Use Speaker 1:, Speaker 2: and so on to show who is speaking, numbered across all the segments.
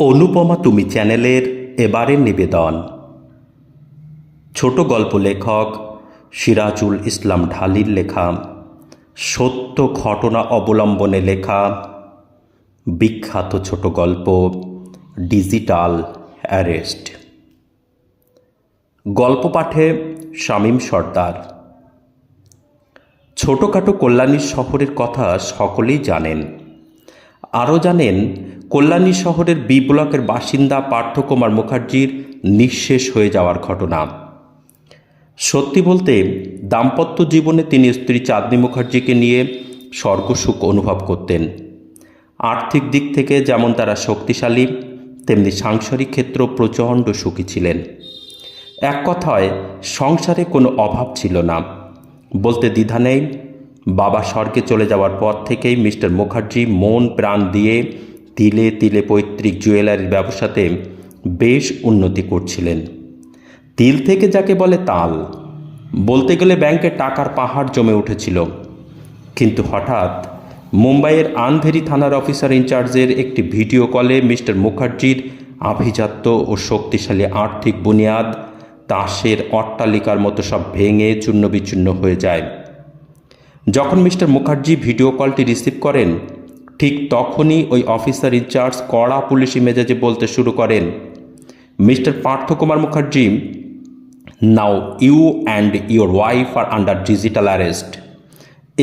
Speaker 1: অনুপমা তুমি চ্যানেলের এবারের নিবেদন। ছোট গল্প লেখক সিরাজুল ইসলাম ঢালির লেখা, সত্য ঘটনা অবলম্বনে লেখা, বিখ্যাত ছোট গল্প, ডিজিটাল অ্যারেস্ট। গল্প পাঠে শামীম সর্দার। ছোটোখাটো কল্যাণী শহরের কথা সকলেই জানেন। আরও জানেন, কল্যাণী শহরের বি ব্লকের বাসিন্দা পার্থকুমার মুখার্জির নিঃশেষ হয়ে যাওয়ার ঘটনা। সত্যি বলতে, দাম্পত্য জীবনে তিনি স্ত্রী চাঁদনী মুখার্জিকে নিয়ে স্বর্গসুখ অনুভব করতেন। আর্থিক দিক থেকে যেমন তারা শক্তিশালী, তেমনি সাংসারিক ক্ষেত্র প্রচণ্ড সুখী ছিলেন। এক কথায়, সংসারে কোনো অভাব ছিল না। বলতে দ্বিধা নেই বাবা স্বর্গে চলে যাওয়ার পর থেকেই মিস্টার মুখার্জি মন প্রাণ দিয়ে তিলে তিলে পৈতৃক জুয়েলারির ব্যবসাতে বেশ উন্নতি করছিলেন। তিল থেকে যাকে বলে তাল, বলতে গেলে ব্যাংকে টাকার পাহাড় জমে উঠেছিল। কিন্তু হঠাৎ মুম্বাইয়ের আনভেরি থানার অফিসার ইনচার্জের একটি ভিডিও কলে মিস্টার মুখার্জির আভিজাত্য ও শক্তিশালী আর্থিক বুনিয়াদ, তাসের অট্টালিকার মতো সব ভেঙে চূর্ণবিচূর্ণ হয়ে যায়। যখন মিস্টার মুখার্জি ভিডিও কলটি রিসিভ করেন, ঠিক তখনই ওই অফিসার ইনচার্জ কড়া পুলিশি মেজাজে বলতে শুরু করেন, mister Parthakumar Mukherjee, now you and your wife are under digital arrest.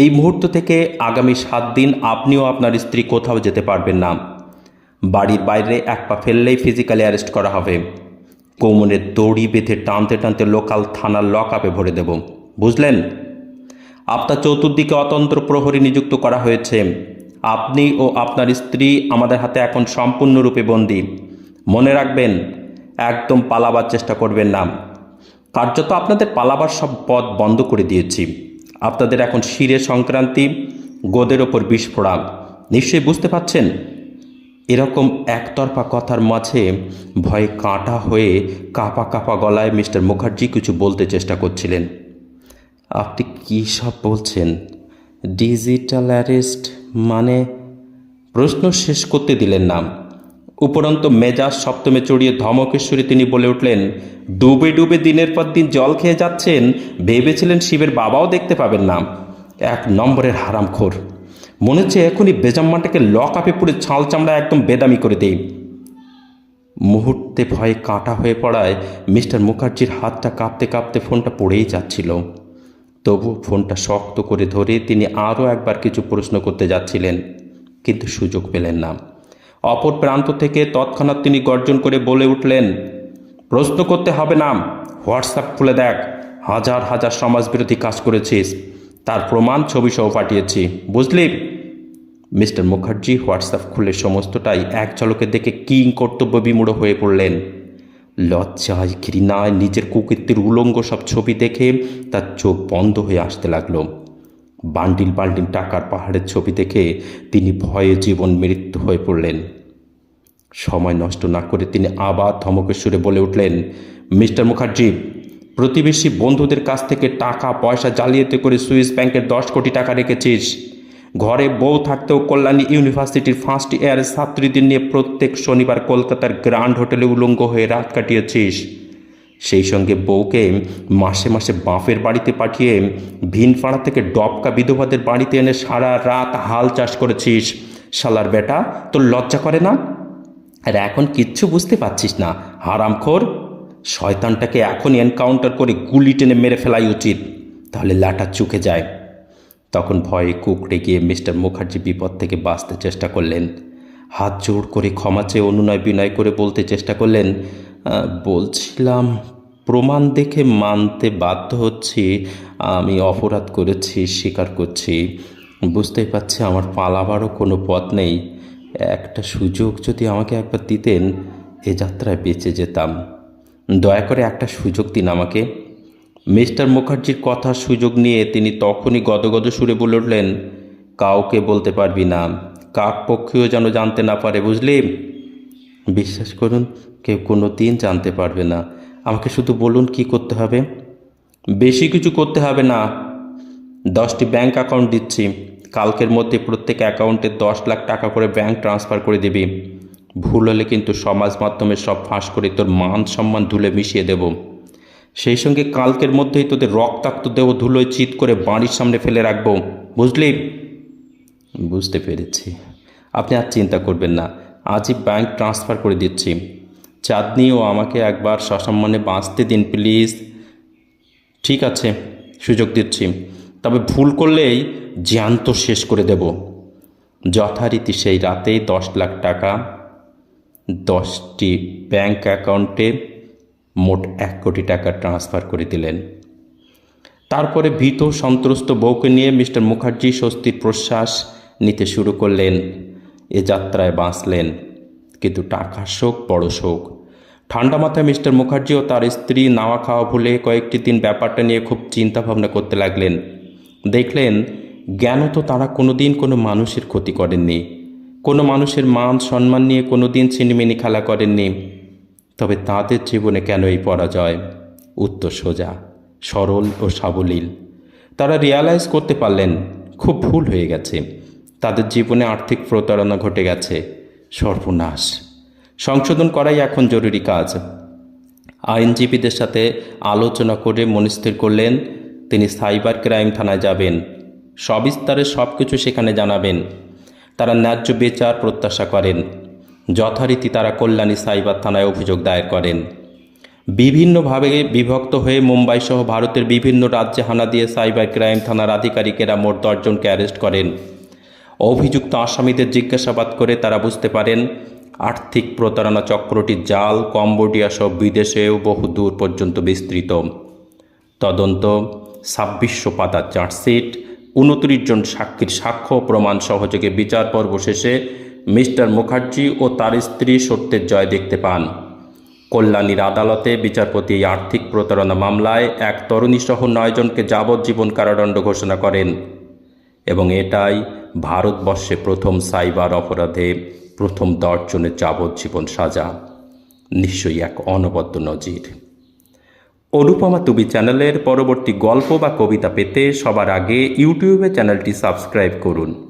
Speaker 1: এই মুহূর্ত থেকে আগামী সাত দিন আপনিও আপনার স্ত্রী কোথাও যেতে পারবেন না। বাড়ির বাইরে এক পা ফেললেই ফিজিক্যালি অ্যারেস্ট করা হবে। কোমরের দড়ি বেঁধে টানতে টানতে লোকাল থানার লক আপে ভরে দেব। বুঝলেন? আপনার চতুর্দিকে অতন্ত্র প্রহরী নিযুক্ত করা হয়েছে। আপনি ও আপনার স্ত্রী আমাদের হাতে এখন সম্পূর্ণরূপে বন্দী। মনে রাখবেন, একদম পালাবার চেষ্টা করবেন না। কার্যত আপনাদের পালাবার সব পথ বন্ধ করে দিয়েছি। আপনাদের এখন শিরে সংক্রান্তি, গোদের ওপর বিস্ফোরা নিশ্চয়ই বুঝতে পাচ্ছেন এরকম একতরফা কথার মাঝে ভয়ে কাঁটা হয়ে কাপা কাপা গলায় মিস্টার মুখার্জি কিছু বলতে চেষ্টা করছিলেন। আপনি কী সব বলছেন? ডিজিটাল অ্যারেস্ট মানে? প্রশ্ন শেষ করতে দিলেন না। উপরন্ত মেজাজ সপ্তমে চড়িয়ে ধমকেশ্বরী তিনি বলে উঠলেন, ডুবে ডুবে দিনের পর দিন জল খেয়ে যাচ্ছেন, ভেবেছিলেন শিবের বাবাও দেখতে পাবেন না। এক নম্বরের হারামখোর। মনে হচ্ছে এখনই বেজাম্মাটাকে লক আপে পুরো ছাল চামড়া একদম বেদামি করে দেই। মুহূর্তে ভয়ে কাঁটা হয়ে পড়ায় মিস্টার মুখার্জির হাতটা কাঁপতে কাঁপতে ফোনটা পড়েই যাচ্ছিল। তবু ফোনটা শক্ত করে ধরে তিনি আরও একবার কিছু প্রশ্ন করতে যাচ্ছিলেন, কিন্তু সুযোগ পেলেন না। অপর প্রান্ত থেকে তৎক্ষণাৎ তিনি গর্জন করে বলে উঠলেন, প্রশ্ন করতে হবে না, হোয়াটসঅ্যাপ খুলে দেখ, হাজার হাজার সমাজবিরোধী কাজ করেছিস, তার প্রমাণ, ছবি সহ পাঠিয়েছি, বুঝলি? মিস্টার মুখার্জি হোয়াটসঅ্যাপ খুলে সমস্তটাই এক ঝলকে দেখে কিং কর্তব্য বিমূঢ় হয়ে পড়লেন। লজ্জায় ঘৃণায় নিজের কুকীর্তির উলঙ্গ সব ছবি দেখে তার চোখ বন্ধ হয়ে আসতে লাগল। বান্ডিল বান্ডিল টাকার পাহাড়ের ছবি দেখে তিনি ভয়ে জীবন মৃত্যু হয়ে পড়লেন। সময় নষ্ট না করে তিনি আবার ধমকের সুরে বলে উঠলেন, মিস্টার মুখার্জি, প্রতিবেশী বন্ধুদের কাছ থেকে টাকা পয়সা জালিয়াতি করে সুইস ব্যাংকের দশ কোটি টাকা রেখেছিস। ঘরে বউ থাকতেও কল্যাণী ইউনিভার্সিটির ফার্স্ট ইয়ারের ছাত্রীদের নিয়ে প্রত্যেক শনিবার কলকাতার গ্র্যান্ড হোটেলে উলঙ্গ হয়ে রাত কাটিয়েছিস। সেই সঙ্গে বউকে মাসে মাসে বাপের বাড়িতে পাঠিয়ে ভিনপাড়া থেকে ডবকা বিধবাদের বাড়িতে এনে সারা রাত হাল চাষ করেছিস। শালার বেটা, তোর লজ্জা করে না? আর এখন কিচ্ছু বুঝতে পারছিস না। হারামখোর, শয়তানটাকে এখন এনকাউন্টার করে গুলি টেনে মেরে ফেলাই উচিত। তাহলে লাটা চুকে যায়। তখন ভয়ে কুকড়ে গিয়ে মিস্টার মুখার্জি বিপদ থেকে বাঁচতে চেষ্টা করলেন। হাত জোর করে ক্ষমা চেয়ে অনুনয় বিনয় করে বলতে চেষ্টা করলেন বলছিলাম প্রমাণ দেখে মানতে বাধ্য হচ্ছি, আমি অপরাধ করেছি, স্বীকার করছি। বুঝতেই পারছি আমার পালাবারও কোনো পথ নেই। একটা সুযোগ যদি আমাকে একবার দিতেন, এ যাত্রায় বেঁচে যেতাম। দয়া করে একটা সুযোগ দিন আমাকে। মিস্টার মুখার্জির কথার সুযোগ নিয়ে তিনি তখনই গদগদ সুরে বলে উঠলেন, কাউকে বলতে পারবি না। কাক পক্ষেও যেন জানতে না পারে, বুঝলি? বিশ্বাস করুন, কেউ কোনো দিন জানতে পারবে না। আমাকে শুধু বলুন কি করতে হবে? বেশি কিছু করতে হবে না। দশটি ব্যাংক অ্যাকাউন্ট দিচ্ছি। কালকের মধ্যে প্রত্যেক অ্যাকাউন্টে দশ লাখ টাকা করে ব্যাংক ট্রান্সফার করে দিবি। ভুল হলে কিন্তু সমাজ মাধ্যমে সব ফাঁস করে তোর মান সম্মান ধুলে মিশিয়ে দেব। সেই সঙ্গে কালকের মধ্যেই তোদের রক্তাক্ত দেহ ধুলোয় চিত করে বাড়ির সামনে ফেলে রাখব। বুঝলি? বুঝতে পেরেছি। আপনি আর চিন্তা করবেন না। আজই ব্যাংক ট্রান্সফার করে দিচ্ছি। চাঁদনি ও আমাকে একবার সসম্মানে বাঁচতে দিন প্লিজ ঠিক আছে, সুযোগ দিচ্ছি। তবে ভুল করলেই জ্যান্ত শেষ করে দেব। যথারীতি সেই রাতেই দশ লাখ টাকা দশটি ব্যাংক অ্যাকাউন্টে মোট এক কোটি টাকা ট্রান্সফার করে দিলেন। তারপরে ভীত সন্ত্রস্ত বউকে নিয়ে মিস্টার মুখার্জি স্বস্তির প্রশ্বাস নিতে শুরু করলেন। এ যাত্রায় বাঁচলেন। কিন্তু টাকার শোক, বড় শোক। ঠান্ডা মাথায় মিস্টার মুখার্জি ও তার স্ত্রী নাওয়া খাওয়া ভুলে কয়েকটি দিন ব্যাপারটা নিয়ে খুব চিন্তা ভাবনা করতে লাগলেন। দেখলেন, জ্ঞান তো তারা কোনোদিন কোনো মানুষের ক্ষতি করেননি। কোনো মানুষের মান, সম্মান নিয়ে কোনো দিন ছিনিমিনি খেলা করেননি। তবে তাদের জীবনে কেন এই পরাজয়? উত্তর সোজা, সরল ও সাবলীল। তারা রিয়ালাইজ করতে পারলেন, খুব ভুল হয়ে গেছে। তাদের জীবনে আর্থিক প্রতারণা ঘটে গেছে। সর্বনাশ। সংশোধন করাই এখন জরুরি কাজ। আইনজীবীদের সাথে আলোচনা করে মনস্থির করলেন, তিনি সাইবার ক্রাইম থানায় যাবেন। সবিস্তারে সব কিছু সেখানে জানাবেন। তারা ন্যায্য বিচার প্রত্যাশা করেন। যথারীতি তারা কল্যাণী সাইবার থানায় অভিযোগ দায়ের করেন। বিভিন্নভাবে বিভক্ত হয়ে মুম্বাই সহ ভারতের বিভিন্ন রাজ্যে হানা দিয়ে সাইবার ক্রাইম থানার আধিকারিকেরা মোট দশজনকে অ্যারেস্ট করেন। অভিযুক্ত আসামিদের জিজ্ঞাসাবাদ করে তারা বুঝতে পারেন, আর্থিক প্রতারণা চক্রটির জাল, কম্বোডিয়া সহ বিদেশেও বহু দূর পর্যন্ত বিস্তৃত। তদন্ত, ছাব্বিশশো পাতার চার্জশিট, উনত্রিশ জন সাক্ষীর সাক্ষ্য প্রমাণ সহযোগে বিচার পর্ব শেষে মিস্টার মুখার্জি ও তার স্ত্রী সত্যের জয় দেখতে পান। কল্যাণীর আদালতে বিচারপতি এই আর্থিক প্রতারণা মামলায় এক তরুণীসহ নয়জনকে যাবজ্জীবন কারাদণ্ড ঘোষণা করেন এবং এটাই ভারতবর্ষে প্রথম সাইবার অপরাধে প্রথম দশজনের যাবজ্জীবন সাজা। নিশ্চয়ই এক অনবদ্য নজির। অনুপমা তুবি চ্যানেলের পরবর্তী গল্প বা কবিতা পেতে সবার আগে ইউটিউবে চ্যানেলটি সাবস্ক্রাইব করুন।